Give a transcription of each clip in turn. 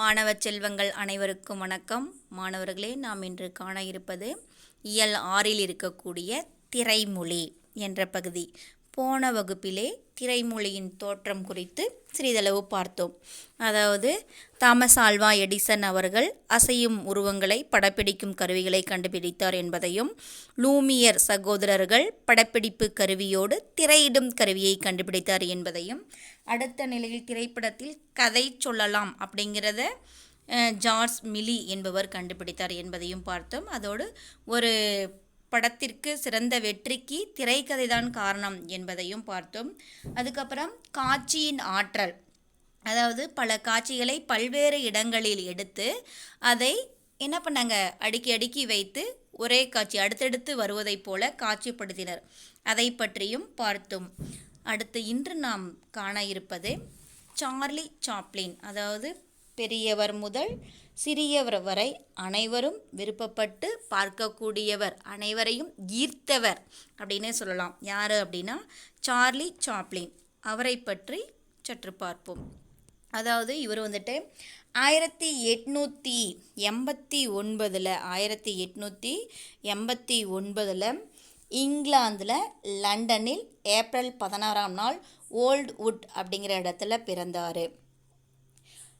மாணவ செல்வங்கள் அனைவருக்கும் வணக்கம். மாணவர்களே நாம் இன்று காண இருப்பது இயல் ஆறில் இருக்கக்கூடிய திரைமொழி என்ற பகுதி. போன வகுப்பிலே திரைமொழியின் தோற்றம் குறித்து சிறிதளவு பார்த்தோம். அதாவது தாமஸ் ஆல்வா எடிசன் அவர்கள் அசையும் உருவங்களை படப்பிடிக்கும் கருவிகளை கண்டுபிடித்தார் என்பதையும் லூமியர் சகோதரர்கள் படப்பிடிப்பு கருவியோடு திரையிடும் கருவியை கண்டுபிடித்தார் என்பதையும் அடுத்த நிலையில் திரைப்படத்தில் கதை சொல்லலாம் அப்படிங்கிறத ஜார்ஜ் மிலி என்பவர் கண்டுபிடித்தார் என்பதையும் பார்த்தோம். அதோடு ஒரு படத்திற்கு சிறந்த வெற்றிக்கு திரைக்கதை தான் காரணம் என்பதையும் பார்த்தோம். அதுக்கப்புறம் காட்சியின் ஆற்றல். அதாவது பல காட்சிகளை பல்வேறு இடங்களில் எடுத்து அதை என்ன பண்ணாங்க? அடுக்கி அடுக்கி வைத்து ஒரே காட்சி அடுத்தடுத்து வருவதைப் போல காட்சிப்படுத்தினர். அதை பற்றியும் பார்த்தோம். அடுத்து இன்று நாம் காண இருப்பது சார்லி சாப்ளின் அதாவது பெரியவர் முதல் சிறியவர் வரை அனைவரும் விருப்பப்பட்டு பார்க்கக்கூடியவர் அனைவரையும் ஈர்த்தவர் அப்படின்னே சொல்லலாம். யார் அப்படின்னா சார்லி சாப்ளின். அவரை பற்றி சற்று பார்ப்போம். அதாவது இவர் வந்துட்டு ஆயிரத்தி எட்நூற்றி எண்பத்தி ஒன்பதில் ஆயிரத்தி எட்நூற்றி எண்பத்தி ஒன்பதில் இங்கிலாந்தில் லண்டனில் ஏப்ரல் பதினாறாம் நாள் ஓல்ட் வுட் அப்படிங்கிற இடத்துல பிறந்தார்.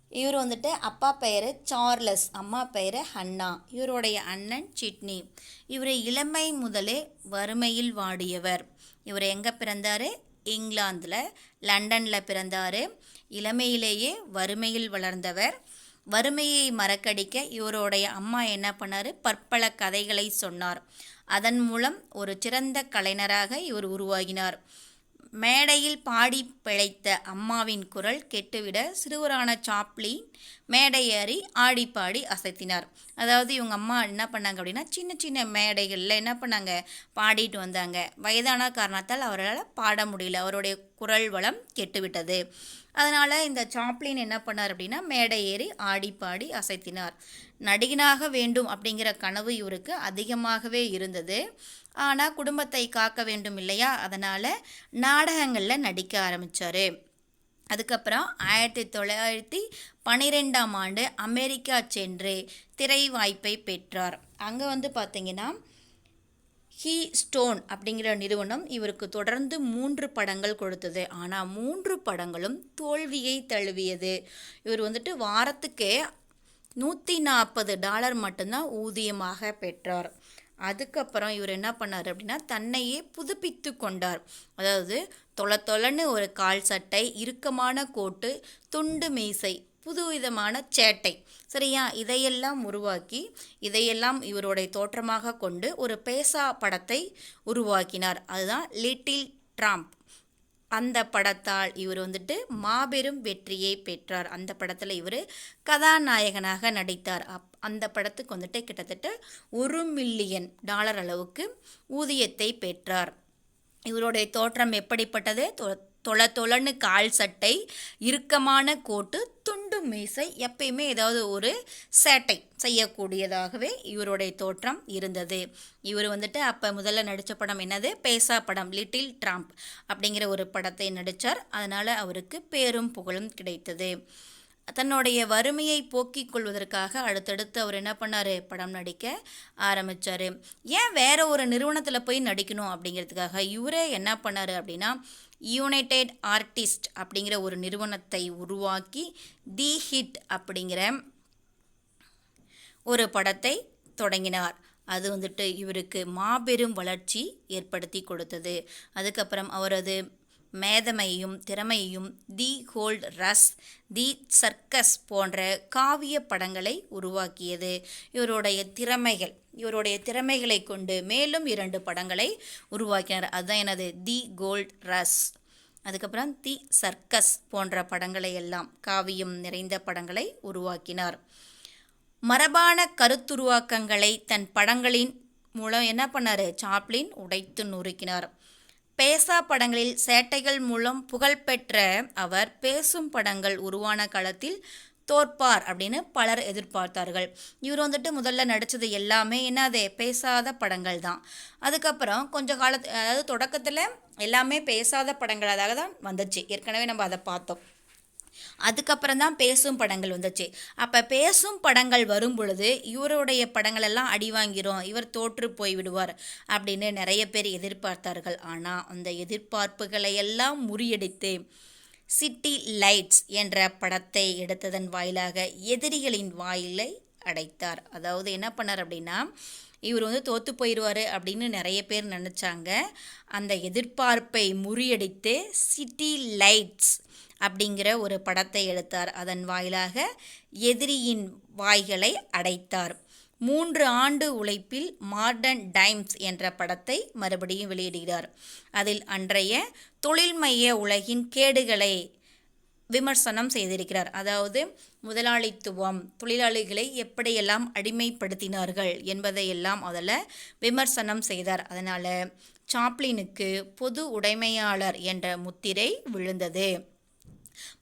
இவர் வந்துட்டு அப்பா பெயர் சார்லஸ் அம்மா பெயர் ஹன்னா. இவருடைய அண்ணன் சிட்னி. இவர் இளமை முதலே வறுமையில் வாடியவர். இவர் எங்கே பிறந்தார்? இங்கிலாந்தில் லண்டனில் பிறந்தார். இளமையிலேயே வறுமையில் வளர்ந்தவர். வறுமையை மறக்கடிக்க இவருடைய அம்மா என்ன பண்ணார்? பற்பல கதைகளை சொன்னார். அதன் மூலம் ஒரு சிறந்த கலைஞராக இவர் உருவாகினார். மேடையில் பாடி பிழைத்த அம்மாவின் குரல் கெட்டுவிட சிறுவரான சாப்ளின் மேடையேறி ஆடி பாடி அசைத்தினார். அதாவது இவங்க அம்மா என்ன பண்ணாங்க அப்படின்னா சின்ன சின்ன மேடைகளில் என்ன பண்ணாங்க? பாடிட்டு வந்தாங்க. வயதான காரணத்தால் அவரால் பாட முடியல. அவருடைய குரல் வளம் கெட்டுவிட்டது. அதனால் இந்த சாப்ளின் என்ன பண்ணார் அப்படின்னா மேடை ஏறி ஆடி பாடி அசைத்தினார். நடிகனாக வேண்டும் அப்படிங்கிற கனவு இவருக்கு அதிகமாகவே இருந்தது. ஆனால் குடும்பத்தை காக்க வேண்டும் இல்லையா? அதனால் நாடகங்களில் நடிக்க ஆரம்பித்தார் அதுக்கப்புறம் ஆயிரத்தி தொள்ளாயிரத்தி பன்னிரெண்டாம் ஆண்டு அமெரிக்கா சென்று திரை வாய்ப்பை பெற்றார். அங்கே வந்து பார்த்திங்கன்னா ஹீ ஸ்டோன் அப்படிங்கிற நிறுவனம் இவருக்கு தொடர்ந்து மூன்று படங்கள் கொடுத்தது. ஆனால் மூன்று படங்களும் தோல்வியை தழுவியது. இவர் வந்துட்டு வாரத்துக்கே நூற்றி நாற்பது டாலர் மட்டும்தான் ஊதியமாக பெற்றார். அதுக்கப்புறம் இவர் என்ன பண்ணார் அப்படின்னா தன்னையே புதுப்பித்து கொண்டார். அதாவது தொலை தொலைன்னு ஒரு கால் சட்டை இறுக்கமான கோட்டு துண்டு மீசை புதுவிதமான சேட்டை. சரியா? இதையெல்லாம் உருவாக்கி இதையெல்லாம் இவருடைய தோற்றமாக கொண்டு ஒரு பேசா படத்தை உருவாக்கினார். அதுதான் லிட்டில் ட்ராம்ப். அந்த படத்தால் இவர் வந்துட்டு மாபெரும் வெற்றியை பெற்றார். அந்த படத்தில் இவர் கதாநாயகனாக நடித்தார். அப் அந்த படத்துக்கு வந்துட்டு கிட்டத்தட்ட ஒரு மில்லியன் டாலர் அளவுக்கு ஊதியத்தை பெற்றார். இவருடைய தோற்றம் எப்படிப்பட்டது? தொ- தொல தொலன்னு கால் சட்டை இறுக்கமான கோட்டு மீசை எப்பயுமே ஏதாவது ஒரு சேட்டை செய்யக்கூடியதாகவே இவருடைய தோற்றம் இருந்தது. இவர் வந்துட்டு அப்போ முதல்ல நடித்த படம் என்னது? பேசா படம் லிட்டில் ட்ராம்ப் அப்படிங்கிற ஒரு படத்தை நடித்தார் அதனால் அவருக்கு பேரும் புகழும் கிடைத்தது. தன்னுடைய வறுமையை போக்கிக் கொள்வதற்காக அடுத்தடுத்து அவர் என்ன பண்ணார்? படம் நடிக்க ஆரம்பித்தார் ஏன் வேற ஒரு நிறுவனத்தில் போய் நடிக்கணும் அப்படிங்கிறதுக்காக இவரே என்ன பண்ணார் அப்படின்னா யுனைடெட் ஆர்டிஸ்ட் அப்படிங்கிற ஒரு நிறுவனத்தை உருவாக்கி தி ஹிட் அப்படிங்கிற ஒரு படத்தை தொடங்கினார். அது வந்துட்டு இவருக்கு மாபெரும் வளர்ச்சி ஏற்படுத்தி கொடுத்தது. அதுக்கப்புறம் அவரது மேதமையும் திறமையும் தி ஹோல்ட் ரஸ் தி சர்க்கஸ் போன்ற காவிய படங்களை உருவாக்கியது. இவருடைய திறமைகள் இவருடைய திறமைகளை கொண்டு மேலும் இரண்டு படங்களை உருவாக்கினார். அதுதான் எனது தி கோல்ட் ரஸ். அதுக்கப்புறம் தி சர்க்கஸ் போன்ற படங்களை எல்லாம் காவியம் நிறைந்த படங்களை உருவாக்கினார். மரபான கருத்துருவாக்கங்களை தன் படங்களின் மூலம் என்ன பண்ணார்? சாப்ளின் உடைத்து நொறுக்கினார். பேசா படங்களில் சேட்டைகள் மூலம் புகழ்பெற்ற அவர் பேசும் படங்கள் உருவான காலத்தில் தோற்பார் அப்படின்னு பலர் எதிர்பார்த்தார்கள். இவர் வந்துட்டு முதல்ல நடித்தது எல்லாமே என்னது? பேசாத படங்கள் தான் அதுக்கப்புறம் கொஞ்சம் காலத்து அதாவது தொடக்கத்தில் எல்லாமே பேசாத படங்களாக தான் வந்துச்சு. ஏற்கனவே நம்ம அதை பார்த்தோம். அதுக்கப்புறம் தான் பேசும் படங்கள் வந்துச்சு. அப்போ பேசும் படங்கள் வரும் பொழுது இவருடைய படங்கள் எல்லாம் அடி வாங்கிரும். இவர் தோற்று போய் விடுவார் அப்படின்னு நிறைய பேர் எதிர்பார்த்தார்கள். ஆனால் அந்த எதிர்பார்ப்புகளை எல்லாம் முறியடித்து சிட்டி லைட்ஸ் என்ற படத்தை எடுத்ததன் வாயிலாக எதிரிகளின் வாயிலை அடைத்தார். அதாவது என்ன பண்ணார் அப்படின்னா இவர் வந்து தோற்று போயிடுவார் அப்படின்னு நிறைய பேர் நினச்சாங்க. அந்த எதிர்பார்ப்பை முறியடித்து சிட்டி லைட்ஸ் அப்படிங்கிற ஒரு படத்தை எடுத்தார். அதன் வாயிலாக எதிரியின் வாய்களை அடைத்தார். மூன்று ஆண்டு உழைப்பில் மார்டன் டைம்ஸ் என்ற படத்தை மறுபடியும் வெளியிடுகிறார். அதில் அன்றைய தொழில்மைய உலகின் கேடுகளை விமர்சனம் செய்திருக்கிறார். அதாவது முதலாளித்துவம் தொழிலாளிகளை எப்படியெல்லாம் அடிமைப்படுத்தினார்கள் என்பதையெல்லாம் அதில் விமர்சனம் செய்தார். அதனால் சாப்ளினுக்கு பொது உடைமையாளர் என்ற முத்திரை விழுந்தது.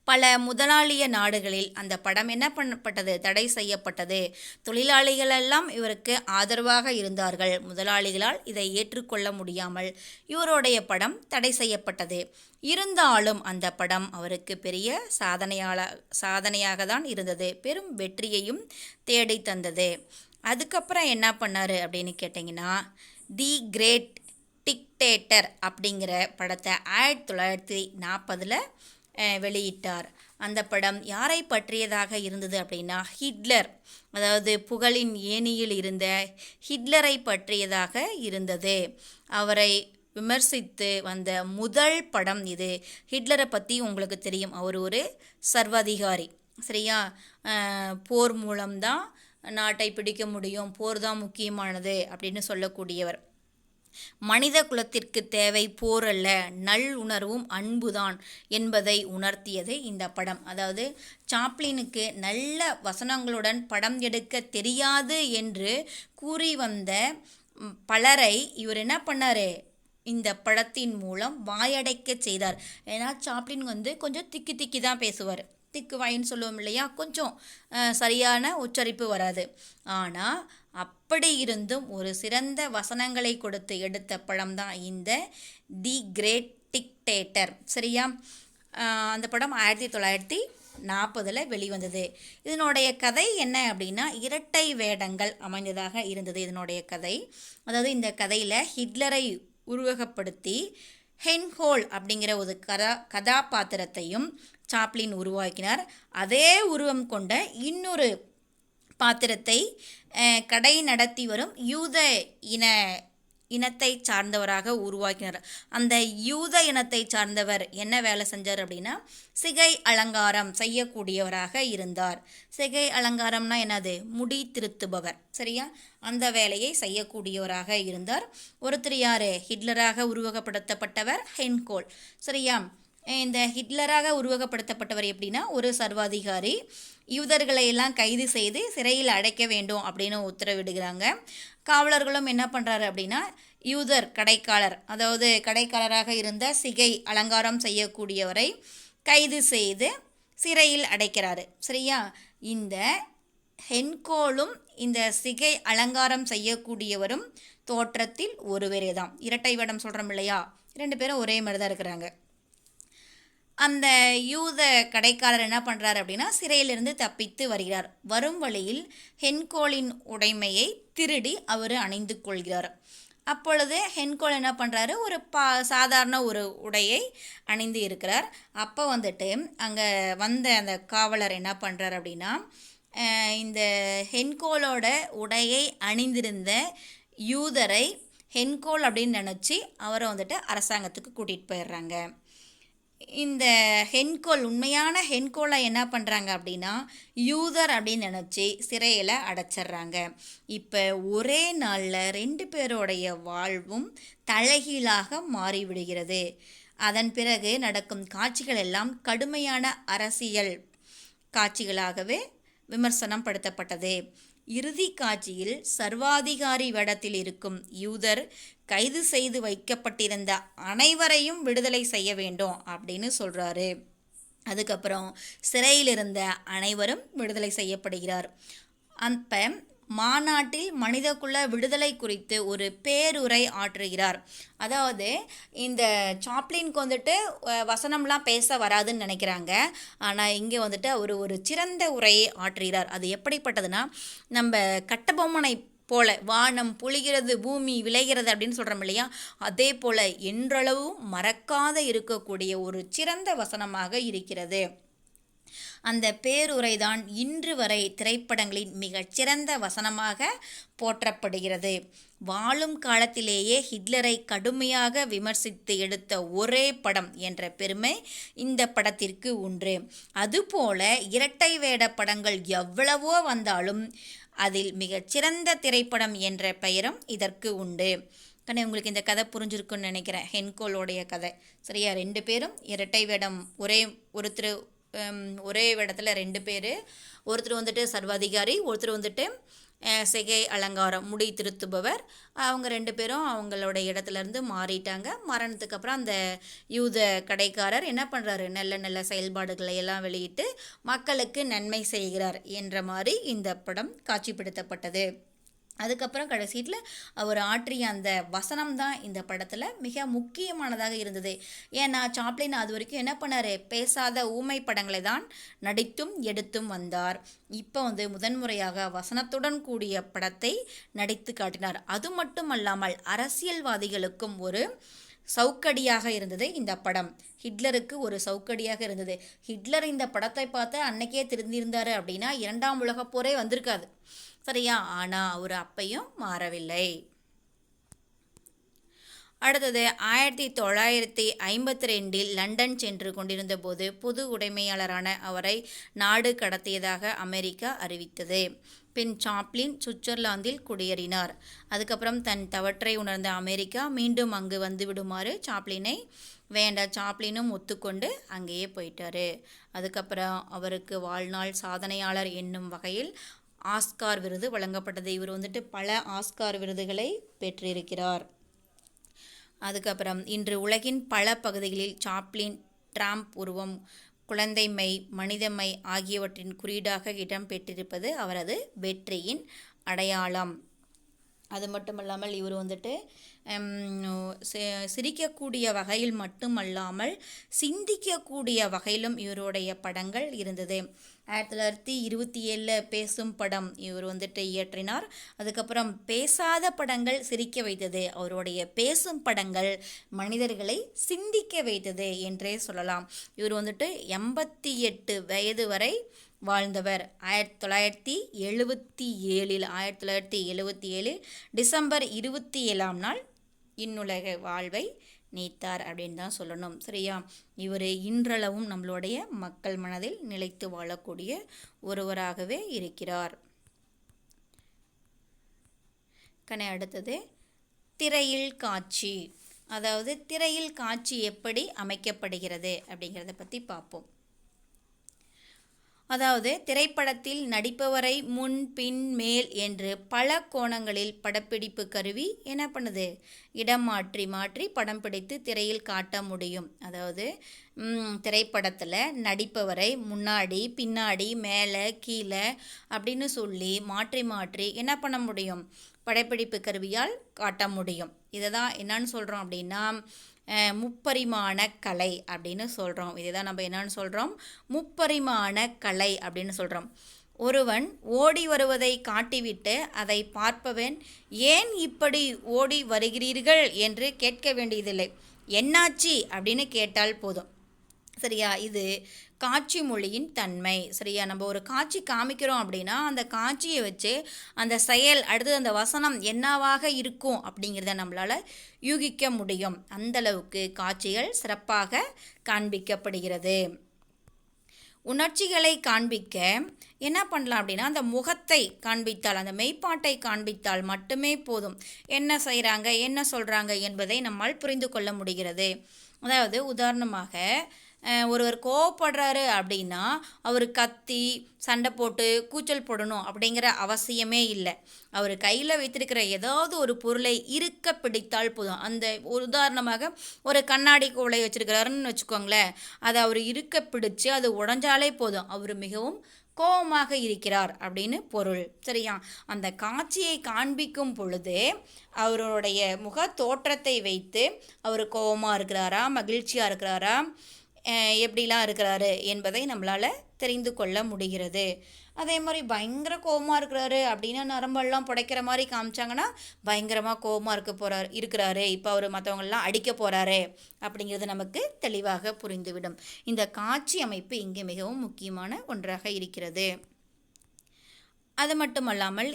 பல முதலாளிய நாடுகளில் அந்த படம் என்ன பண்ணப்பட்டது தடை செய்யப்பட்டது? தொழிலாளிகள் எல்லாம் இவருக்கு ஆதரவாக இருந்தார்கள். முதலாளிகளால் இதை ஏற்றுக்கொள்ள முடியாமல் இவருடைய படம் தடை செய்யப்பட்டது. இருந்தாலும் அந்த படம் அவருக்கு பெரிய சாதனையாள சாதனையாக தான் இருந்தது. பெரும் வெற்றியையும் தேடி தந்தது. அதுக்கப்புறம் என்ன பண்ணார் அப்படின்னு கேட்டிங்கன்னா தி கிரேட் டிக்டேட்டர் அப்படிங்கிற படத்தை ஆயிரத்தி தொள்ளாயிரத்தி நாற்பதில் வெளியிட்டார். அந்த படம் யாரை பற்றியதாக இருந்தது அப்படின்னா ஹிட்லர் அதாவது புகழின் ஏணியில் இருந்த ஹிட்லரை பற்றியதாக இருந்தது. அவரை விமர்சித்து வந்த முதல் படம் இது. ஹிட்லரை பற்றி உங்களுக்கு தெரியும். அவர் ஒரு சர்வாதிகாரி. சரியா? போர் மூலம்தான் நாட்டை பிடிக்க முடியும். போர் தான் முக்கியமானது அப்படின்னு சொல்லக்கூடியவர். மனித குலத்திற்கு தேவை போர் அல்ல நல்லுணர்வும் அன்புதான் என்பதை உணர்த்தியது இந்த படம். அதாவது சாப்ளினுக்கு நல்ல வசனங்களுடன் படம் எடுக்க தெரியாது என்று கூறி வந்த பலரை இவர் என்ன பண்ணார்? இந்த படத்தின் மூலம் வாயடைக்க செய்தார். ஏன்னா சாப்ளின் வந்து கொஞ்சம் திக்கி திக்கி தான் பேசுவார். திக்கு வாயின்னு சொல்லுவோம் இல்லையா? கொஞ்சம் சரியான உச்சரிப்பு வராது. ஆனால் அப்படி இருந்தும் ஒரு சிறந்த வசனங்களை கொடுத்து எடுத்த படம் தான் இந்த தி கிரேட் டிக்டேட்டர். சரியா? அந்த படம் ஆயிரத்தி தொள்ளாயிரத்தி நாற்பதில் வெளிவந்தது. இதனுடைய கதை என்ன அப்படின்னா இரட்டை வேடங்கள் அமைந்ததாக இருந்தது இதனுடைய கதை. அதாவது இந்த கதையில் ஹிட்லரை உருவகப்படுத்தி ஹென்ஹோல் அப்படிங்கிற ஒரு கதா கதாபாத்திரத்தையும் சாப்ளின் உருவாக்கினார். அதே உருவம் கொண்ட இன்னொரு பாத்திரத்தை கடை நடத்தி வரும் யூத இன இனத்தை சார்ந்தவராக உருவாக்கினார். அந்த யூத இனத்தை சார்ந்தவர் என்ன வேலை செஞ்சார் அப்படின்னா சிகை அலங்காரம் செய்யக்கூடியவராக இருந்தார். சிகை அலங்காரம்னா என்னது? முடி திருத்துபவர் சரியா? அந்த வேலையை செய்யக்கூடியவராக இருந்தார். ஒருத்தர் யார்? ஹிட்லராக உருவகப்படுத்தப்பட்டவர் ஹென்கோல் சரியா? இந்த ஹிட்லராக உருவகப்படுத்தப்பட்டவர் எப்படின்னா ஒரு சர்வாதிகாரி யூதர்களை எல்லாம் கைது செய்து சிறையில் அடைக்க வேண்டும் அப்படின்னு உத்தரவிடுகிறாங்க. காவலர்களும் என்ன பண்ணுறாரு அப்படின்னா யூதர் கடைக்காலர் அதாவது கடைக்காலராக இருந்த சிகை அலங்காரம் செய்யக்கூடியவரை கைது செய்து சிறையில் அடைக்கிறாரு. சரியா? இந்த ஹென்கோலும் இந்த சிகை அலங்காரம் செய்யக்கூடியவரும் தோற்றத்தில் ஒருவரே தான் இரட்டை வடம் சொல்கிறோம் இல்லையா? ரெண்டு பேரும் ஒரே மாதிரி தான் இருக்கிறாங்க. அந்த யூத கடைக்காரர் என்ன பண்ணுறாரு அப்படின்னா சிறையிலிருந்து தப்பித்து வருகிறார். வரும் வழியில் ஹென்கோலின் உடைமையை திருடி அவர் அணிந்து கொள்கிறார். அப்பொழுது ஹென்கோல் என்ன பண்ணுறாரு ஒரு பா சாதாரண ஒரு உடையை அணிந்து இருக்கிறார். அப்போ வந்துட்டு அங்கே வந்த அந்த காவலர் என்ன பண்ணுறாரு அப்படின்னா இந்த ஹென்கோலோட உடையை அணிந்திருந்த யூதரை ஹென்கோல் அப்படின்னு நினச்சி அவரை வந்துட்டு அரசாங்கத்துக்கு கூட்டிகிட்டு போயிடுறாங்க. இந்த ஹென்கோல் உண்மையான ஹென்கோலை என்ன பண்ணுறாங்க அப்படின்னா யூதர் அப்படின்னு நினச்சி சிறையில் அடைச்சிட்றாங்க இப்போ ஒரே நாளில் ரெண்டு பேரோடைய வாழ்வும் தலைகீழாக மாறிவிடுகிறது. அதன் பிறகு நடக்கும் காட்சிகள் எல்லாம் கடுமையான அரசியல் காட்சிகளாகவே விமர்சனம் படுத்தப்பட்டது. இறுதி காட்சியில் சர்வாதிகாரி வேடத்தில் இருக்கும் யூதர் கைது செய்து வைக்கப்பட்டிருந்த அனைவரையும் விடுதலை செய்ய வேண்டும் அப்படின்னு சொல்கிறாரு அதுக்கப்புறம் சிறையில் இருந்த அனைவரும் விடுதலை செய்யப்படுகிறார். அப்போ மாநாட்டில் மனிதகுல விடுதலை குறித்து ஒரு பேருரை ஆற்றுகிறார். அதாவது இந்த சாப்ளின்க்கு வந்துட்டு வசனம்லாம் பேச வராதுன்னு நினைக்கிறாங்க. ஆனால் இங்கே வந்துட்டு அவர் ஒரு சிறந்த உரையை ஆற்றுகிறார். அது எப்படிப்பட்டதுன்னா நம்ம கட்டபொம்மனை போல வானம் புழிகிறது பூமி விளைகிறது அப்படின்னு சொல்கிறோம் இல்லையா? அதே போல் என்றளவும் மறக்காத இருக்கக்கூடிய ஒரு சிறந்த வசனமாக இருக்கிறது. அந்த பேருரைதான் இன்று வரை திரைப்படங்களின் மிகச்சிறந்த வசனமாக போற்றப்படுகிறது. வாழும் காலத்திலேயே ஹிட்லரை கடுமையாக விமர்சித்து எடுத்த ஒரே படம் என்ற பெருமை இந்த படத்திற்கு உண்டு. அதுபோல இரட்டை வேட படங்கள் எவ்வளவோ வந்தாலும் அதில் மிகச்சிறந்த திரைப்படம் என்ற பெயரும் இதற்கு உண்டு. கண்ணே உங்களுக்கு இந்த கதை புரிஞ்சிருக்குன்னு நினைக்கிறேன். ஹென்கோலோடைய கதை. சரியா? ரெண்டு பேரும் இரட்டை வேடம் ஒரே ஒருத்தர் ஒரே இடத்துல ரெண்டு பேர். ஒருத்தர் வந்துட்டு சர்வாதிகாரி ஒருத்தர் வந்துட்டு சிகை அலங்காரம் முடி திருத்துபவர். அவங்க ரெண்டு பேரும் அவங்களோட இடத்துலருந்து மாறிட்டாங்க. மரணத்துக்கு அப்புறம் அந்த யூத கடைக்காரர் என்ன பண்ணுறாரு நல்ல நல்ல செயல்பாடுகளை எல்லாம் வெளியிட்டு மக்களுக்கு நன்மை செய்கிறார் என்ற மாதிரி இந்த படம் காட்சிப்படுத்தப்பட்டது. அதுக்கப்புறம் கடைசியில் அவர் ஆற்றிய அந்த வசனம் தான் இந்த படத்தில் மிக முக்கியமானதாக இருந்தது. ஏன்னா சாப்ளின் அது வரைக்கும் என்ன பண்ணார்? பேசாத ஊமை படங்களை தான் நடித்தும் எடுத்தும் வந்தார். இப்போ வந்து முதன்முறையாக வசனத்துடன் கூடிய படத்தை நடித்து காட்டினார். அது மட்டுமல்லாமல் அரசியல்வாதிகளுக்கும் ஒரு சவுக்கடியாக இருந்தது இந்த படம். ஹிட்லருக்கு ஒரு சவுக்கடியாக இருந்தது. ஹிட்லர் இந்த படத்தை பார்த்து அன்னைக்கே திருந்திருந்தார் அப்படின்னா இரண்டாம் உலகப் போரே வந்திருக்காது. சரியா? ஆனால் அவர் அப்பையும் மாறவில்லை. அடுத்தது ஆயிரத்தி தொள்ளாயிரத்தி ஐம்பத்தி ரெண்டில் லண்டன் சென்று கொண்டிருந்த போது பொது உடைமையாளரான அவரை நாடு கடத்தியதாக அமெரிக்கா அறிவித்தது. பின் சாப்ளின் சுவிட்சர்லாந்தில் குடியேறினார். அதுக்கப்புறம் தன் தவற்றை உணர்ந்த அமெரிக்கா மீண்டும் அங்கு வந்து விடுமாறு சாப்ளினை வேண்டா சாப்ளினும் ஒத்துக்கொண்டு அங்கேயே போயிட்டாரு. அதுக்கப்புறம் அவருக்கு வாழ்நாள் சாதனையாளர் என்னும் வகையில் ஆஸ்கார் விருது வழங்கப்பட்டது. இவர் வந்துட்டு பல ஆஸ்கார் விருதுகளை பெற்றிருக்கிறார். அதுக்கப்புறம் இன்று உலகின் பல பகுதிகளில் சாப்ளின் ட்ராம்ப் உருவம் குழந்தைமை மனிதமை ஆகியவற்றின் குறியீடாக இடம்பெற்றிருப்பது அவரது வெற்றியின் அடையாளம். அது மட்டுமல்லாமல் இவர் வந்துட்டு சி- சிரிக்கக்கூடிய வகையில் மட்டுமல்லாமல் சிந்திக்கக்கூடிய வகையிலும் இவருடைய படங்கள் இருந்தது. ஆயிரத்தி தொள்ளாயிரத்தி இருபத்தி ஏழில் பேசும் படம் இவர் வந்துட்டு இயற்றினார். அதுக்கப்புறம் பேசாத படங்கள் சிரிக்க வைத்தது அவருடைய பேசும் படங்கள் மனிதர்களை சிந்திக்க வைத்தது என்றே சொல்லலாம். இவர் வந்துட்டு எண்பத்தி எட்டு வயது வரை வாழ்ந்தவர். ஆயிரத்தி தொள்ளாயிரத்தி எழுபத்தி ஏழில் ஆயிரத்தி தொள்ளாயிரத்தி எழுபத்தி ஏழில் டிசம்பர் இருபத்தி ஏழாம் நாள் இன்னுலக வாழ்வை நீத்தார் அப்படின்னு தான் சொல்லணும். சரியா? இவர் இன்றளவும் நம்மளுடைய மக்கள் மனதில் நிலைத்து வாழக்கூடிய ஒருவராகவே இருக்கிறார். கனே அடுத்தது திரையில் காட்சி. அதாவது திரையில் காட்சி எப்படி அமைக்கப்படுகிறது அப்படிங்கிறத பற்றி பார்ப்போம். அதாவது திரைப்படத்தில் நடிப்பவரை முன் பின் மேல் என்று பல கோணங்களில் படப்பிடிப்பு கருவி என்ன பண்ணுது? இடம் மாற்றி மாற்றி படம் பிடித்து திரையில் காட்ட முடியும். அதாவது திரைப்படத்தில் நடிப்பவரை முன்னாடி பின்னாடி மேலே கீழே அப்படின்னு சொல்லி மாற்றி மாற்றி என்ன பண்ண முடியும்? படப்பிடிப்பு கருவியால் காட்ட முடியும். இதை தான் என்னன்னு சொல்கிறோம் அப்படின்னா முப்பரிமாண கலை அப்படின்னு சொல்கிறோம் இதுதான் நம்ம என்னன்னு சொல்கிறோம் முப்பரிமாண கலை அப்படின்னு சொல்கிறோம் ஒருவன் ஓடி வருவதை காட்டிவிட்டு அதை பார்ப்பவன் ஏன் இப்படி ஓடி வருகிறீர்கள்? என்று கேட்க வேண்டியதில்லை. என்னாச்சு? அப்படின்னு கேட்டால் போதும். சரியா? இது காட்சி மொழியின் தன்மை. சரியா? நம்ம ஒரு காட்சி காமிக்கிறோம் அப்படின்னா அந்த காட்சியை வச்சு அந்த செயல் அடுத்து அந்த வசனம் என்னவாக இருக்கும் அப்படிங்கிறத நம்மளால் யூகிக்க முடியும். அந்த அளவுக்கு காட்சிகள் சிறப்பாக காண்பிக்கப்படுகிறது. உணர்ச்சிகளை காண்பிக்க என்ன பண்ணலாம் அப்படின்னா அந்த முகத்தை காண்பித்தால் அந்த மெய்ப்பாட்டை காண்பித்தால் மட்டுமே போதும். என்ன செய்கிறாங்க என்ன சொல்கிறாங்க என்பதை நம்மால் புரிந்து கொள்ள முடிகிறது. அதாவது உதாரணமாக ஒருவர் கோவப்படுறாரு அப்படின்னா அவர் கத்தி சண்டை போட்டு கூச்சல் போடணும் அப்படிங்கிற அவசியமே இல்லை. அவர் கையில் வைத்திருக்கிற ஏதாவது ஒரு பொருளை இருக்க பிடித்தால் போதும். அந்த உதாரணமாக ஒரு கண்ணாடி கோலை வச்சுருக்கிறாருன்னு வச்சுக்கோங்களேன். அதை அவர் இருக்க பிடிச்சு அது உடஞ்சாலே போதும். அவர் மிகவும் கோபமாக இருக்கிறார் அப்படின்னு பொருள். சரியா? அந்த காட்சியை காண்பிக்கும் பொழுது அவருடைய முக தோற்றத்தை வைத்து அவர் கோபமாக இருக்கிறாரா மகிழ்ச்சியாக இருக்கிறாரா எப்படிலாம் இருக்கிறாரு என்பதை நம்மளால் தெரிந்து கொள்ள முடிகிறது. அதே மாதிரி பயங்கர கோவமாக இருக்கிறாரு அப்படின்னா நரம்பெல்லாம் புடைக்கிற மாதிரி காமிச்சாங்கன்னா பயங்கரமாக கோவமாக இருக்க போகிறார் இருக்கிறாரு. இப்போ அவர் மற்றவங்களெலாம் அடிக்க போகிறாரு அப்படிங்கிறது நமக்கு தெளிவாக புரிந்துவிடும். இந்த காட்சி அமைப்பு இங்கே மிகவும் முக்கியமான ஒன்றாக இருக்கிறது. அது மட்டுமல்லாமல்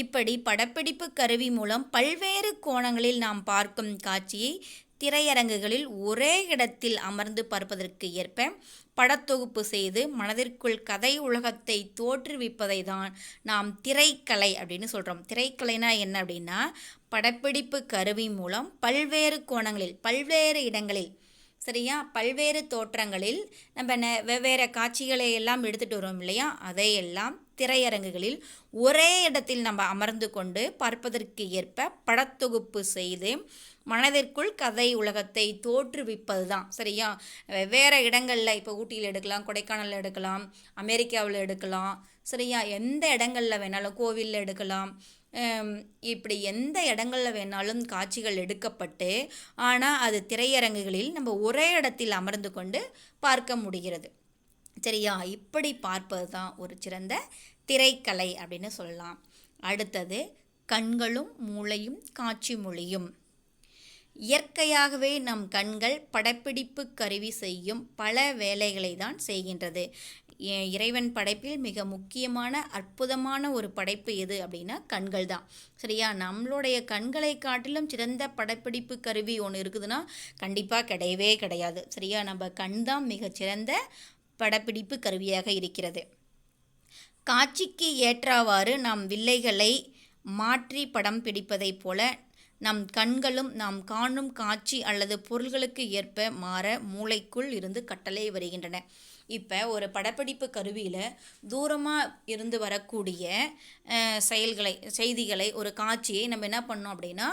இப்படி படப்பிடிப்பு கருவி மூலம் பல்வேறு கோணங்களில் நாம் பார்க்கும் காட்சியை திரையரங்குகளில் ஒரே இடத்தில் அமர்ந்து பார்ப்பதற்கு ஏற்ப படத்தொகுப்பு செய்து மனதிற்குள் கதை உலகத்தை தோற்றுவிப்பதை தான் நாம் திரைக்கலை அப்படின்னு சொல்கிறோம் திரைக்கலைனா என்ன அப்படின்னா படப்பிடிப்பு கருவி மூலம் பல்வேறு கோணங்களில் பல்வேறு இடங்களில் சரியா? பல்வேறு தோற்றங்களில் நம்ம நெ- வெவ்வேறு காட்சிகளை எல்லாம் எடுத்துகிட்டு வரோம் இல்லையா? அதையெல்லாம் திரையரங்குகளில் ஒரே இடத்தில் நம்ம அமர்ந்து கொண்டு பார்ப்பதற்கு ஏற்ப படத்தொகுப்பு செய்து மனதிற்குள் கதை உலகத்தை தோற்றுவிப்பது தான் சரியா வெவ்வேறு இடங்களில் இப்போ ஊட்டியில் எடுக்கலாம் கொடைக்கானலில் எடுக்கலாம் அமெரிக்காவில் எடுக்கலாம். சரியா? எந்த இடங்களில் வேணாலும் கோவிலில் எடுக்கலாம். இப்படி எந்த இடங்களில் வேணாலும் காட்சிகள் எடுக்கப்பட்டு ஆனால் அது திரையரங்குகளில் நம்ம ஒரே இடத்தில் அமர்ந்து கொண்டு பார்க்க முடிகிறது. சரியா? இப்படி பார்ப்பது தான் ஒரு சிறந்த திரைக்கலை அப்படின்னு சொல்லலாம். அடுத்தது கண்களும் மூளையும் காட்சி மொழியும். இயற்கையாகவே நம் கண்கள் படப்பிடிப்பு கருவி செய்யும் பல வேலைகளை தான் செய்கின்றது. இ- இறைவன் படைப்பில் மிக முக்கியமான அற்புதமான ஒரு படைப்பு எது அப்படின்னா கண்கள் தான். சரியா? நம்மளுடைய கண்களை காட்டிலும் சிறந்த படப்பிடிப்பு கருவி ஒன்று இருக்குதுன்னா கண்டிப்பாக கிடையவே கிடையாது. சரியா? நம்ம கண் தான் மிகச்சிறந்த படப்பிடிப்பு கருவியாக இருக்கிறது. காட்சிக்கு ஏற்றவாறு நாம் வில்லைகளை மாற்றி படம் பிடிப்பதைப் போல நம் கண்களும் நாம் காணும் காட்சி அல்லது பொருள்களுக்கு ஏற்ப மாற மூளைக்குள் இருந்து கட்டளை வருகின்றன. இப்போ ஒரு படப்பிடிப்பு கருவியில் தூரமாக இருந்து வரக்கூடிய செயல்களை செய்திகளை ஒரு காட்சியை நம்ம என்ன பண்ணோம் அப்படின்னா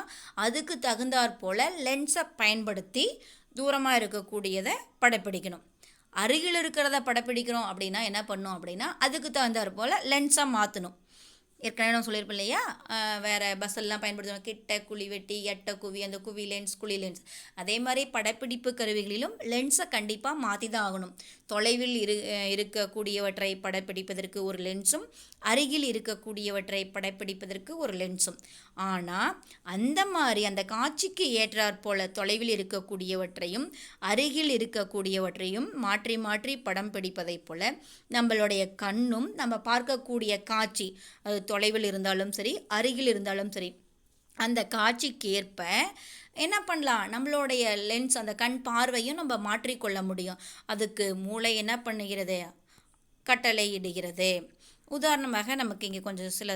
அதுக்கு தகுந்தாற் போல் லென்ஸை பயன்படுத்தி தூரமாக இருக்கக்கூடியதை படப்பிடிக்கணும். அருகில் இருக்கிறத படப்பிடிக்கிறோம் அப்படின்னா என்ன பண்ணோம் அப்படின்னா அதுக்கு தகுந்தாற் போல் லென்ஸாக மாற்றணும் ஏற்கனவே நான் சொல்லியிருப்பேன் இல்லையா? வேறு பஸ்ஸெல்லாம் பஸ் எல்லாம் கிட்ட குழி வெட்டி எட்ட குவி அந்த குவி லென்ஸ் குழி லென்ஸ் அதே மாதிரி படப்பிடிப்பு கருவிகளிலும் லென்ஸை கண்டிப்பாக மாற்றி தான் ஆகணும். தொலைவில் இரு இருக்கக்கூடியவற்றை படப்பிடிப்பதற்கு ஒரு லென்ஸும் அருகில் இருக்கக்கூடியவற்றை படப்பிடிப்பதற்கு ஒரு லென்ஸும் ஆனால் அந்த மாதிரி அந்த காட்சிக்கு ஏற்றாற்போல் தொலைவில் இருக்கக்கூடியவற்றையும் அருகில் இருக்கக்கூடியவற்றையும் மாற்றி மாற்றி படம் பிடிப்பதைப் போல நம்மளுடைய கண்ணும் நம்ம பார்க்கக்கூடிய காட்சி அது தொலைவில் இருந்தாலும் சரி அருகில் இருந்தாலும் சரி அந்த காட்சிக்கேற்ப என்ன பண்ணலாம்? நம்மளுடைய லென்ஸ் அந்த கண் பார்வையும் நம்ம மாற்றிக்கொள்ள முடியும். அதுக்கு மூளை என்ன பண்ணுகிறது? கட்டளை இடுகிறது உதாரணமாக நமக்கு இங்கே கொஞ்சம் சில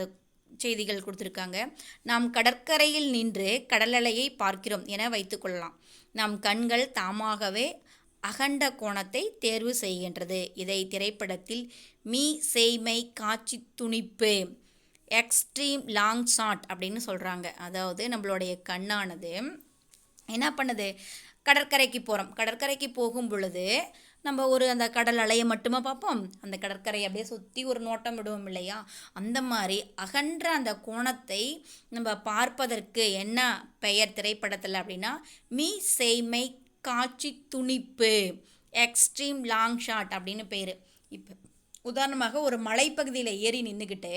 செய்திகள் கொடுத்துருக்காங்க. நாம் கடற்கரையில் நின்று கடலலையை பார்க்கிறோம் என வைத்துக்கொள்ளலாம் நம் கண்கள் தாமாகவே அகண்ட கோணத்தை தேர்வு செய்கின்றது. இதை திரைப்படத்தில் மீ செய்மை காட்சி துணிப்பு எக்ஸ்ட்ரீம் லாங் ஷாட் அப்படின்னு சொல்கிறாங்க அதாவது நம்மளுடைய கண்ணானது என்ன பண்ணுது? கடற்கரைக்கு போகிறோம் கடற்கரைக்கு போகும் பொழுது நம்ம ஒரு அந்த கடல் அலையை மட்டுமா பார்ப்போம்? அந்த கடற்கரையை அப்படியே சுற்றி ஒரு நோட்டம் விடுவோம் இல்லையா? அந்த மாதிரி அகன்ற அந்த கோணத்தை நம்ம பார்ப்பதற்கு என்ன பெயர் திரைப்படத்தில் அப்படின்னா மீ செய்மை காட்சி துணிப்பு எக்ஸ்ட்ரீம் லாங் ஷாட் அப்படின்னு பேர். இப்போ உதாரணமாக ஒரு மலைப்பகுதியில் ஏறி நின்றுக்கிட்டு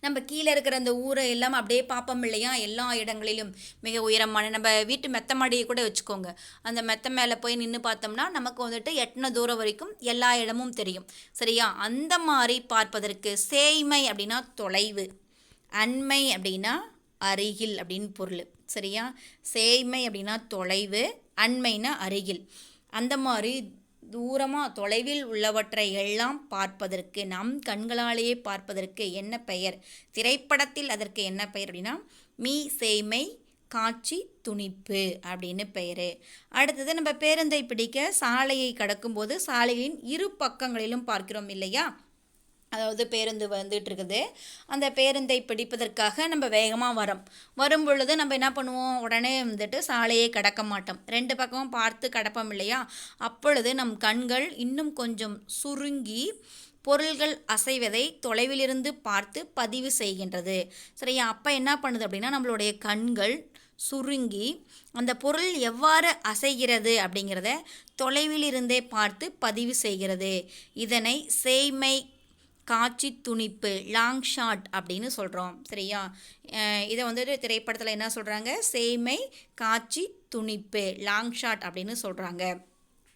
நம்ம கீழே இருக்கிற அந்த ஊரை எல்லாம் அப்படியே பார்ப்போம் இல்லையா? எல்லா இடங்களிலும். மிக உயரமான நம்ம வீட்டு மெத்த மாடியை கூட வச்சுக்கோங்க. அந்த மெத்த மேலே போய் நின்று பார்த்தோம்னா நமக்கு வந்துட்டு எட்டன தூரம் வரைக்கும் எல்லா இடமும் தெரியும். சரியா? அந்த மாதிரி பார்ப்பதற்கு சேய்மை அப்படின்னா தொலைவு. அண்மை அப்படின்னா அருகில் அப்படின்னு பொருள். சரியா? சேய்மை அப்படின்னா தொலைவு அண்மைனா அருகில். அந்த மாதிரி தூரமாக தொலைவில் உள்ளவற்றை எல்லாம் பார்ப்பதற்கு நம் கண்களாலேயே பார்ப்பதற்கு என்ன பெயர்? திரைப்படத்தில் அதற்கு என்ன பெயர் அப்படின்னா மீ சேமை காட்சி துணிப்பு அப்படின்னு பெயர். அடுத்தது நம்ம பேருந்தை பிடிக்க சாலையை கடக்கும்போது சாலையின் இரு பக்கங்களிலும் பார்க்கிறோம் இல்லையா? அதாவது பேருந்து வந்துட்டு இருக்குது அந்த பேருந்தை பிடிப்பதற்காக நம்ம வேகமாக வரோம். வரும் பொழுது நம்ம என்ன பண்ணுவோம்? உடனே வந்துட்டு சாலையை கடக்க மாட்டோம். ரெண்டு பக்கமும் பார்த்து கடப்போம் இல்லையா? அப்பொழுது நம் கண்கள் இன்னும் கொஞ்சம் சுருங்கி பொருள்கள் அசைவதை தொலைவிலிருந்து பார்த்து பதிவு செய்கின்றது. சரியா? அப்போ என்ன பண்ணுது அப்படின்னா நம்மளுடைய கண்கள் சுருங்கி அந்த பொருள் எவ்வாறு அசைகிறது அப்படிங்கிறத தொலைவில் இருந்தே பார்த்து பதிவு செய்கிறது. இதனை சேமை காட்சி துணிப்பு லாங் ஷாட் அப்படின்னு சொல்கிறோம் சரியா? இதை வந்துட்டு திரைப்படத்தில் என்ன சொல்கிறாங்க சேமை காட்சி துணிப்பு லாங் ஷாட் அப்படின்னு சொல்கிறாங்க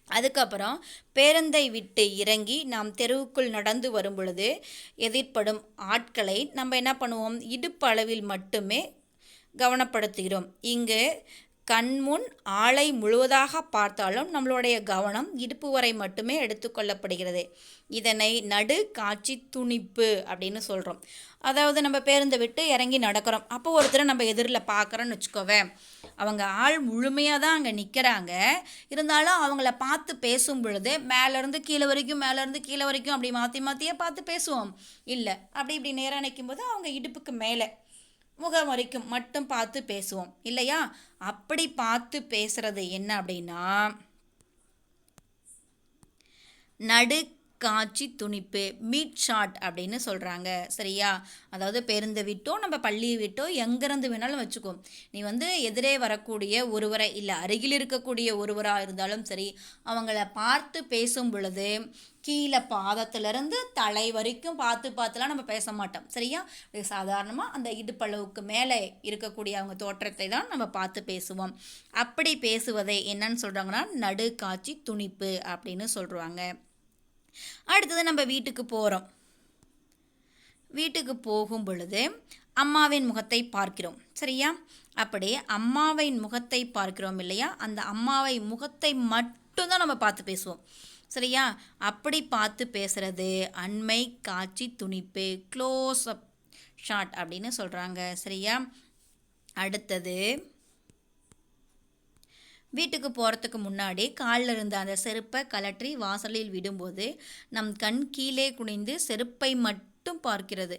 அதுக்கப்புறம் பேருந்தை விட்டு இறங்கி நாம் தெருவுக்குள் நடந்து வரும் பொழுது எதிர்ப்படும் ஆட்களை நம்ம என்ன பண்ணுவோம்? இடுப்பு அளவில் மட்டுமே கவனப்படுத்துகிறோம். இங்கு கண்முன் ஆளை முழுவதாக பார்த்தாலும் நம்மளுடைய கவனம் இடுப்பு வரை மட்டுமே எடுத்துக்கொள்ளப்படுகிறது இதனை நடு காட்சி துணிப்பு அப்படின்னு சொல்கிறோம் அதாவது நம்ம பேருந்தை விட்டு இறங்கி நடக்கிறோம். அப்போ ஒருத்தரை நம்ம எதிரில் பார்க்குறோன்னு வச்சுக்கோவேன் அவங்க ஆள் முழுமையாக தான் அங்கே நிற்கிறாங்க இருந்தாலும் அவங்கள பார்த்து பேசும் பொழுது மேலேருந்து கீழே வரைக்கும் மேலேருந்து கீழே வரைக்கும் அப்படி மாற்றி மாற்றியே பார்த்து பேசுவோம். இல்லை. அப்படி இப்படி நேராக நிற்கும்போது அவங்க இடுப்புக்கு மேலே முகம் வரைக்கும் மட்டும் பார்த்து பேசுவோம். இல்லையா? அப்படி பார்த்து பேசுறது என்ன அப்படின்னா நடு காட்சி துணிப்பு மீட் ஷாட் அப்படின்னு சொல்கிறாங்க சரியா? அதாவது பேருந்து விட்டோ நம்ம பள்ளியை விட்டோ எங்கேருந்து வேணாலும் வச்சுக்கோ. நீ வந்து எதிரே வரக்கூடிய ஒருவரை இல்லை அருகில் இருக்கக்கூடிய ஒருவராக இருந்தாலும் சரி அவங்கள பார்த்து பேசும் பொழுது கீழே பாதத்துலேருந்து தலை வரைக்கும் பார்த்து பார்த்துலாம் நம்ம பேச மாட்டோம். சரியா? சாதாரணமாக அந்த இடுப்பளவுக்கு மேலே இருக்கக்கூடிய அவங்க தோற்றத்தை தான் நம்ம பார்த்து பேசுவோம். அப்படி பேசுவதை என்னன்னு சொல்கிறாங்கன்னா நடுக்காட்சி துணிப்பு அப்படின்னு சொல்கிறாங்க அடுத்தது நம்ம வீட்டுக்கு போகிறோம் வீட்டுக்கு போகும் பொழுது அம்மாவின் முகத்தை பார்க்கிறோம். சரியா? அப்படி அம்மாவின் முகத்தை பார்க்கிறோம் இல்லையா? அந்த அம்மாவை முகத்தை மட்டும்தான் நம்ம பார்த்து பேசுவோம். சரியா? அப்படி பார்த்து பேசுகிறது அண்மை காட்சி துணிப்பு க்ளோஸ் அப் ஷாட் அப்படின்னு சொல்கிறாங்க சரியா? அடுத்தது வீட்டுக்கு போகிறதுக்கு முன்னாடி காலில் இருந்த அந்த செருப்பை கலற்றி வாசலில் விடும்போது நம் கண் கீழே குனிந்து செருப்பை மட்டும் பார்க்கிறது.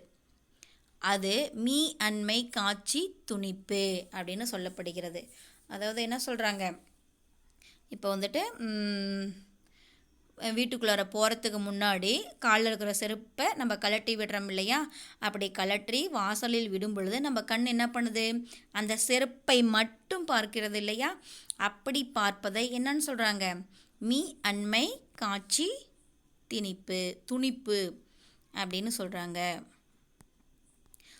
அது மீ அண்மை காட்சி துணிப்பு அப்படின்னு சொல்லப்படுகிறது. அதாவது என்ன சொல்கிறாங்க இப்போ வந்துட்டு வீட்டுக்குள்ளார போகிறதுக்கு முன்னாடி காலில் இருக்கிற செருப்பை நம்ம கலட்டி விடுறோம் இல்லையா? அப்படி கலற்றி வாசலில் விடும் பொழுது நம்ம கண் என்ன பண்ணுது? அந்த செருப்பை மட்டும் பார்க்கிறது இல்லையா? அப்படி பார்ப்பதை என்னன்னு சொல்கிறாங்க மீ அண்மை காட்சி திணிப்பு துணிப்பு அப்படின்னு சொல்கிறாங்க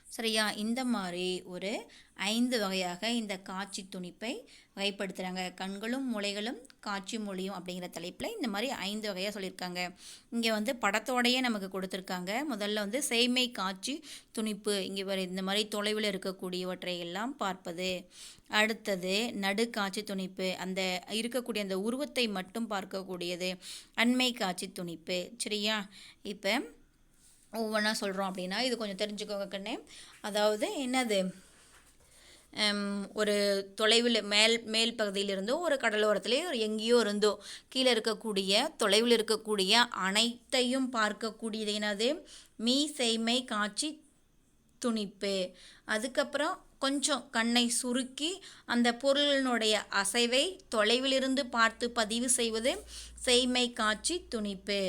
சரியா? இந்த மாதிரி ஒரு ஐந்து வகையாக இந்த காட்சி துணிப்பை வகைப்படுத்துகிறாங்க கண்களும் மூளைகளும் காட்சி மொழியும் அப்படிங்கிற தலைப்பில் இந்த மாதிரி ஐந்து வகையாக சொல்லியிருக்காங்க. இங்கே வந்து படத்தோடையே நமக்கு கொடுத்துருக்காங்க. முதல்ல வந்து செய்மை காட்சி துணிப்பு இங்கே வர இந்த மாதிரி தொலைவில் இருக்கக்கூடியவற்றை எல்லாம் பார்ப்பது. அடுத்தது நடுக்காட்சி துணிப்பு. அந்த இருக்கக்கூடிய அந்த உருவத்தை மட்டும் பார்க்கக்கூடியது. அண்மை காட்சி துணிப்பு. சரியா? இப்போ ஒவ்வொன்றா சொல்கிறோம் அப்படின்னா இது கொஞ்சம் தெரிஞ்சுக்கோங்க கண்ணே. அதாவது என்னது? ஒரு தொலைவில் மேல் மேல் பகுதியிலிருந்தோ ஒரு கடலோரத்துலேயோ ஒரு எங்கேயோ இருந்தோ கீழே இருக்கக்கூடிய தொலைவில் இருக்கக்கூடிய அனைத்தையும் பார்க்கக்கூடியது என்னது மீ செய்மை காட்சி துணிப்பு. அதுக்கப்புறம் கொஞ்சம் கண்ணை சுருக்கி அந்த பொருளினுடைய அசைவை தொலைவிலிருந்து பார்த்து பதிவு செய்வது செய்மை காட்சி துணிப்பு.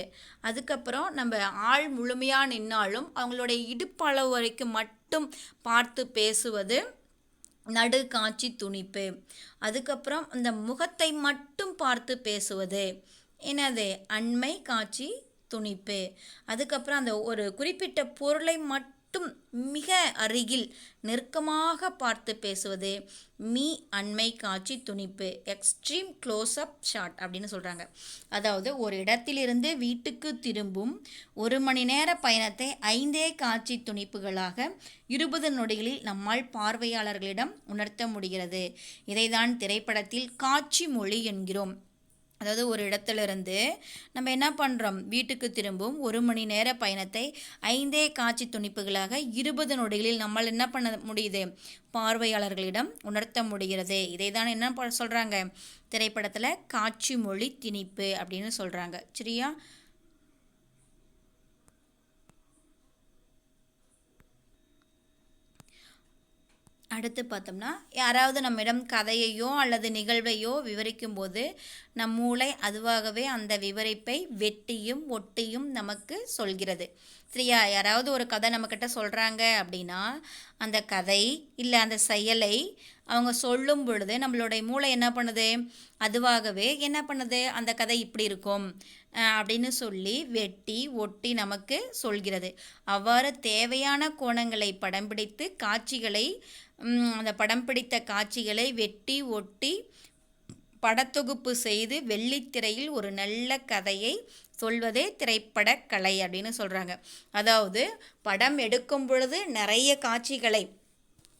அதுக்கப்புறம் நம்ம ஆள் முழுமையாக நின்னாலும் அவங்களுடைய இடுப்பளவு வரைக்கும் மட்டும் பார்த்து பேசுவது நடு காட்சி துணிப்பு. அதுக்கப்புறம் இந்த முகத்தை மட்டும் பார்த்து பேசுவது. என்னது அண்மை காட்சி துணிப்பு. அதுக்கப்புறம் அந்த ஒரு குறிப்பிட்ட பொருளை மட்டும் மட்டும் மிக அருகில் நெருக்கமாக பார்த்து பேசுவது மீ அண்மை காட்சி துணிப்பு எக்ஸ்ட்ரீம் க்ளோஸ் அப் ஷாட் அப்படின்னு சொல்கிறாங்க அதாவது ஒரு இடத்திலிருந்து வீட்டுக்கு திரும்பும் ஒரு மணி நேர பயணத்தை ஐந்தே காட்சி துணிப்புகளாக இருபது நொடிகளில் நம்மால் பார்வையாளர்களிடம் உணர்த்த முடிகிறது. இதைதான் திரைப்படத்தில் காட்சி மொழி என்கிறோம். அதாவது ஒரு இடத்துலேருந்து நம்ம என்ன பண்ணுறோம் வீட்டுக்கு திரும்பும் ஒரு மணி நேர பயணத்தை ஐந்தே காட்சி துணிப்புகளாக இருபது நொடிகளில் நம்மால் என்ன பண்ண முடியுது? பார்வையாளர்களிடம் உணர்த்த முடிகிறது. இதை தான் என்ன சொல்கிறாங்க திரைப்படத்தில் காட்சி மொழி திணிப்பு அப்படின்னு சொல்கிறாங்க சரியா? அடுத்து பார்த்தோம்னா யாராவது நம்மிடம் கதையையோ அல்லது நிகழ்வையோ விவரிக்கும் போது நம் மூளை அதுவாகவே அந்த விவரிப்பை வெட்டியும் ஒட்டியும் நமக்கு சொல்கிறது. சரியா யாராவது ஒரு கதை நம்மக்கிட்ட சொல்கிறாங்க அப்படின்னா அந்த கதை இல்லை அந்த செயலை அவங்க சொல்லும் பொழுது நம்மளுடைய மூளை என்ன பண்ணுது? அதுவாகவே என்ன பண்ணுது? அந்த கதை இப்படி இருக்கும் அப்படின்னு சொல்லி வெட்டி ஒட்டி நமக்கு சொல்கிறது. அவ்வாறு தேவையான கோணங்களை படம் பிடித்து காட்சிகளை அந்த படம் பிடித்த காட்சிகளை வெட்டி ஒட்டி படத்தொகுப்பு செய்து வெள்ளித்திரையில் ஒரு நல்ல கதையை சொல்வதே திரைப்படக்கலை அப்படின்னு சொல்கிறாங்க அதாவது படம் எடுக்கும் பொழுது நிறைய காட்சிகளை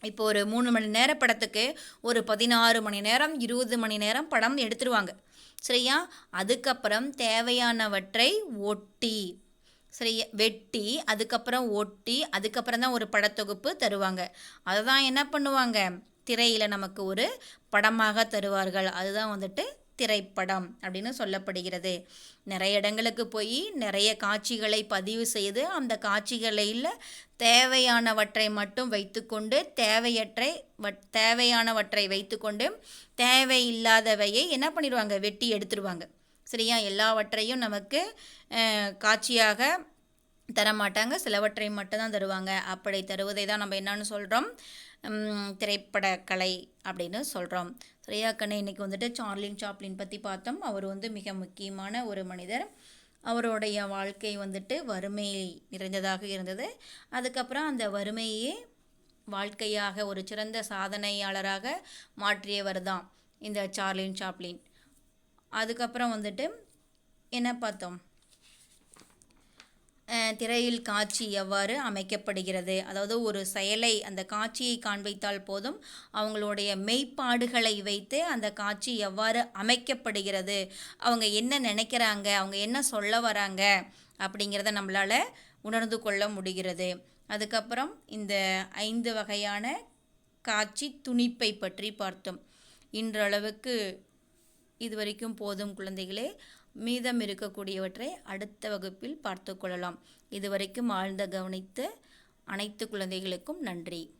இப்போ ஒரு மூணு மணி நேர படத்துக்கு ஒரு பதினாறு மணி நேரம் இருபது மணி நேரம் படம் எடுத்துருவாங்க. சரியா? அதுக்கப்புறம் தேவையானவற்றை ஒட்டி சரி வெட்டி அதுக்கப்புறம் ஒட்டி அதுக்கப்புறம் தான் ஒரு படத்தொகுப்பு தருவாங்க. அதை தான் என்ன பண்ணுவாங்க? திரையில் நமக்கு ஒரு படமாக தருவார்கள். அதுதான் வந்துட்டு திரைப்படம் அப்படின்னு சொல்லப்படுகிறது. நிறைய இடங்களுக்கு போய் நிறைய காட்சிகளை பதிவு செய்து அந்த காட்சிகளில் தேவையானவற்றை மட்டும் வைத்துக்கொண்டு தேவையற்றை வட் தேவையானவற்றை வைத்துக்கொண்டு தேவையில்லாதவையை என்ன பண்ணிடுவாங்க? வெட்டி எடுத்துருவாங்க சரியா எல்லாவற்றையும் நமக்கு காட்சியாக தரமாட்டாங்க. சிலவற்றை மட்டும்தான் தருவாங்க. அப்படி தருவதை தான் நம்ம என்னன்னு சொல்கிறோம் திரைப்பட கலை அப்படின்னு சொல்கிறோம் சரியா கண்ணு இன்றைக்கி வந்துட்டு சார்லின் சாப்ளின் பற்றி பார்த்தோம். அவர் வந்து மிக முக்கியமான ஒரு மனிதர். அவருடைய வாழ்க்கை வந்துட்டு வறுமை நிறைந்ததாக இருந்தது. அதுக்கப்புறம் அந்த வறுமையே வாழ்க்கையாக ஒரு சிறந்த சாதனையாளராக மாற்றியவர் தான் இந்த சார்லின் சாப்ளின். அதுக்கப்புறம் வந்துட்டு என்ன பார்த்தோம்? திரையில் காட்சி எவ்வாறு அமைக்கப்படுகிறது? அதாவது ஒரு செயலை அந்த காட்சியை காண்பித்தால் போதும் அவங்களுடைய மெய்ப்பாடுகளை வைத்து அந்த காட்சி எவ்வாறு அமைக்கப்படுகிறது? அவங்க என்ன நினைக்கிறாங்க? அவங்க என்ன சொல்ல வராங்க? அப்படிங்கிறத நம்மளால் உணர்ந்து கொள்ள முடிகிறது. அதுக்கப்புறம் இந்த ஐந்து வகையான காட்சி துணிப்பை பற்றி பார்த்தோம். இன்றளவுக்கு இதுவரைக்கும் போதும் குழந்தைகளே மீதம் இருக்கக்கூடியவற்றை அடுத்த வகுப்பில் பார்த்து கொள்ளலாம். இதுவரைக்கும் ஆழ்ந்த கவனித்த அனைத்து குழந்தைகளுக்கும் நன்றி.